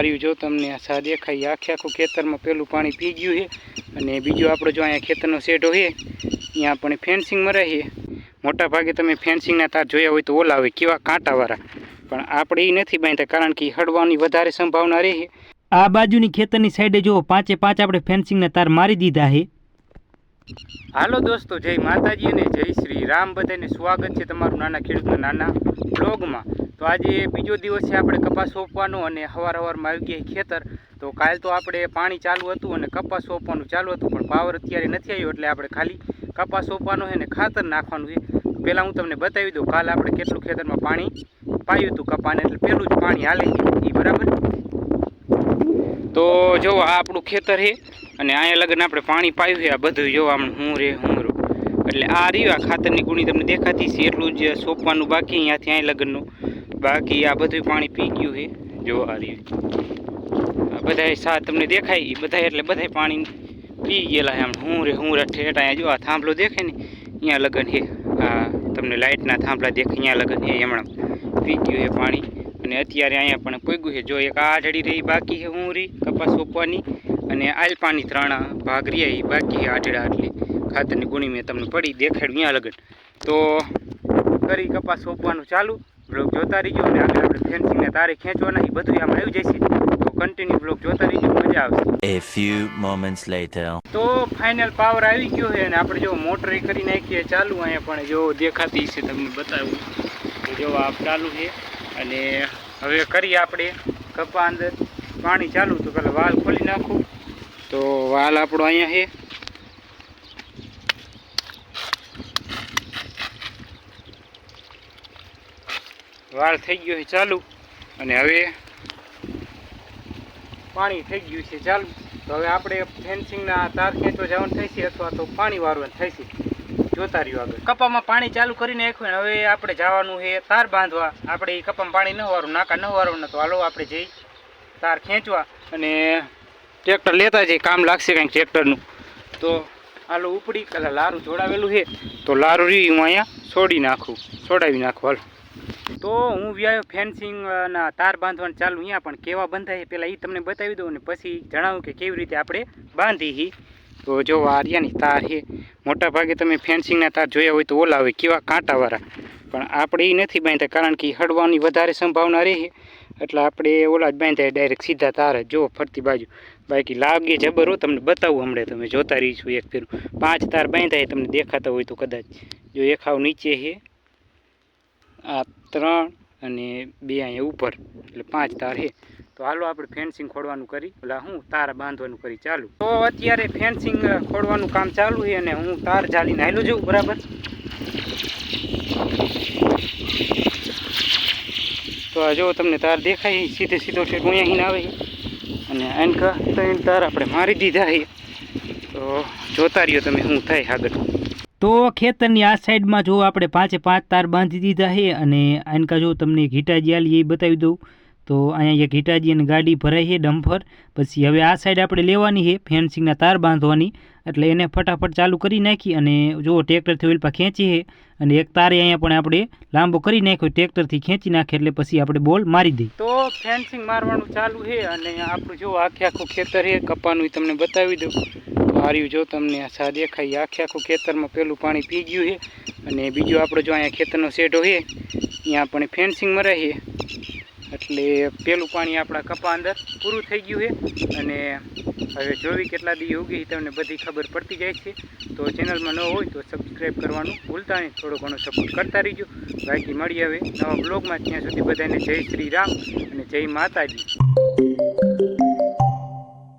આર્યું જો તમને આ સા દેખાય. આખે આખું ખેતરમાં પેલું પાણી પી ગયું છે. અને બીજું આપણો જો અહીંયા ખેતરનો શેઢો છે અહીંયા આપણે ફેન્સિંગ મરે છે મોટા ભાગે તમે ફેન્સિંગના તાર જોયા હોય તો ઓલા હોય કેવા કાંટાવાળા. પણ આપણે એ નથી બાંધતા કારણ કે હળવાની હડવાની વધારે સંભાવના રહે આ બાજુની ખેતરની સાઈડે જો પાંચે પાંચ આપણે ફેન્સિંગના તાર મારી દીધા છે. હાલો દોસ્તો જય માતાજી અને જય શ્રી રામ. બધાને સ્વાગત છે તમારું નાના ખેડૂતના નાના બ્લોગમાં. તો આજે બીજો દિવસ છે આપણે કપાસ સોંપવાનો અને હવાર હવારમાં આવી ગયા ખેતર. તો કાલ તો આપણે પાણી ચાલુ હતું અને કપાસ સોંપવાનું ચાલુ હતું, પણ પાવર અત્યારે નથી આવ્યો એટલે આપણે ખાલી કપાસ સોંપવાનો છે ને ખાતર નાખવાનું છે. પહેલાં હું તમને બતાવી દઉં, કાલ આપણે કેટલું ખેતરમાં પાણી પાયું હતું કપાને એટલે પહેલું જ પાણી હાલે એ બરાબર? તો જો આ આપણું ખેતર છે અને અહીંયા લગ્ન આપણે પાણી પાયું છે, આ બધું જો આમ હું રે, હું એટલે આ રહ્યું, આ ખાતરની ગુણી તમને દેખાતી છે, એટલું જ સોંપવાનું બાકી અહીંયાથી અહીં લગનનું. બાકી આ બધું પાણી પી ગયું છે. જોવા રહ્યું. આ બધાય સા તમને દેખાય એ બધા એટલે બધાય પાણી પી ગયેલા આમ. હું રે હું રે, ઠેઠ અહીંયા જો, આ થાંભલો દેખાય ને, અહીંયા લગન છે. આ તમને લાઇટના થાંભલા દેખાય, અહીંયા લગન છે હમણાં પી ગયું છે પાણી. અને અત્યારે અહીંયા પણ પૂગ્યું છે. જો એક આ આઢળી રહી, બાકી છે હું રહી, કપાસ સોંપવાની. અને આલપાની ત્રણ ભાગ રહ્યા એ બાકી આઢળા એટલે ખાતરની ગુણી મેં તમને પડી, દેખાડ્યું, અહીંયા લગન. તો કરી કપાસ સોંપવાનું ચાલુ. બ્લોગ જોતા રહીજો અને આગળ આપણે ફેન્સિંગને તારે ખેંચવાના એ બધું આમાં આવી જશે. તો કન્ટિન્યુ બ્લોગ જોતા રહીજો મજા આવશે. A few moments later. તો ફાઇનલ પાવર આવી ગયો છે અને આપણે જો મોટર કરી નાખીએ ચાલુ અહીંયા પણ જો દેખાતી છે તમને બતાવું. જો આ ચાલુ છે અને હવે કરીએ આપણે કપા અંદર. પાણી ચાલુ તો પેલા વાલ ખોલી નાખું. તો વાલ આપણો અહીંયા છે. વાળ થઈ ગયો છે ચાલુ. અને હવે પાણી થઈ ગયું છે ચાલુ. તો હવે આપણે ફેન્સિંગના તાર ખેંચવા જવાનું થશે અથવા તો પાણી વારવાનું છે. જોતા રહ્યું આગળ. કપામાં પાણી ચાલુ કરીને નાખ્યું હવે આપણે જવાનું છે તાર બાંધવા. આપણે એ કપામાં પાણી ન વારવું નાકા ન વારવું તો હાલો આપણે જઈ તાર ખેંચવા અને ટ્રેક્ટર લેતા જઈએ કામ લાગશે કંઈક ટ્રેક્ટરનું. તો હાલો ઉપડી પેલા લારું જોડાવેલું છે. તો લારું રહ્યું હું અહીંયા. છોડી નાખું. છોડાવી નાખું. હાલો. તો હું વ્યાયો ફેન્સિંગ ના, તાર બાંધવાનું ચાલુ અહીંયા, પણ કેવા બંધાય પહેલાં એ તમને બતાવી દઉં અને પછી જણાવું કે કેવી રીતે આપણે બાંધી તો જો આર્યાની તાર છે મોટા ભાગે તમે ફેન્સિંગના તાર જોયા હોય તો ઓલા હોય, કેવા કાંટાવાળા. પણ આપણે એ નથી બાંધતા કારણ કે હડવાની વધારે સંભાવના રહે. એટલે આપણે ઓલા જ બાંધાય ડાયરેક્ટ સીધા તાર જ. જો ફરતી બાજુ. બાકી લાગે જબર હો, તમને બતાવું હમણાં તમે જોતા રહીશું એક ફેરું. પાંચ તાર બાંધાય તમને દેખાતા હોય તો કદાચ. જો એક નીચે છે આ ત્રણ અને બે અહીંયા ઉપર, એટલે પાંચ તાર છે તો હાલો આપણે ફેન્સિંગ ખોડવાનું કરી એટલે હું તાર બાંધવાનું કરી ચાલુ. તો અત્યારે ફેન્સિંગ ખોડવાનું કામ ચાલુ છે અને હું તાર જાળીને હાલું જઉં, બરાબર? તો આ જો તમને તાર દેખાય સીધે સીધો છે અહીં આવે અને આનકા ત્રણ તાર આપણે મારી દીધા છે તો જોતા રહ્યો તમે શું થાય આગળ. તો ખેતરની આ સાઈડમાં જો આપણે પાંચે પાંચ તાર બાંધી દીધા છે અને આનકા જો તમને ઘીટાજી આલી એ બતાવી દઉં, તો અહીંયા એક અને ગાડી ભરાઈ છે ડમ્ફર. પછી હવે આ સાઈડ આપણે લેવાની છે ફેન્સિંગના તાર બાંધવાની, એટલે એને ફટાફટ ચાલુ કરી નાખી અને જો ટ્રેક્ટરથી વેલપા ખેંચી છે અને એક તારે અહીંયા પણ આપણે લાંબો કરી નાખ્યો ટ્રેક્ટરથી ખેંચી નાખે એટલે પછી આપણે બોલ મારી દઈએ. તો ફેન્સિંગ મારવાનું ચાલુ છે અને આપણું જો આખે આખું ખેતર છે કપાનું તમને બતાવી દઉં. હાર્યું જો તમને સા દેખાય. આખે આખું ખેતરમાં પેલું પાણી પી ગયું છે. અને બીજું આપણો જો અહીંયા ખેતરનો શેઢો છે, અહીંયા આપણે ફેન્સિંગ મરે છે એટલે પેલું પાણી આપણા કપા અંદર પૂરું થઈ ગયું છે. અને હવે જોવી કેટલા દી ઉગી તમને બધી ખબર પડતી જાય છે. તો ચેનલમાં ન હોય તો સબસ્ક્રાઈબ કરવાનું ભૂલતા નહીં. થોડો ઘણો સપોર્ટ કરતા રહીજો. બાકી મળી હવે નવા બ્લોગમાં ત્યાં સુધી બધાને જય શ્રી રામ અને જય માતાજી.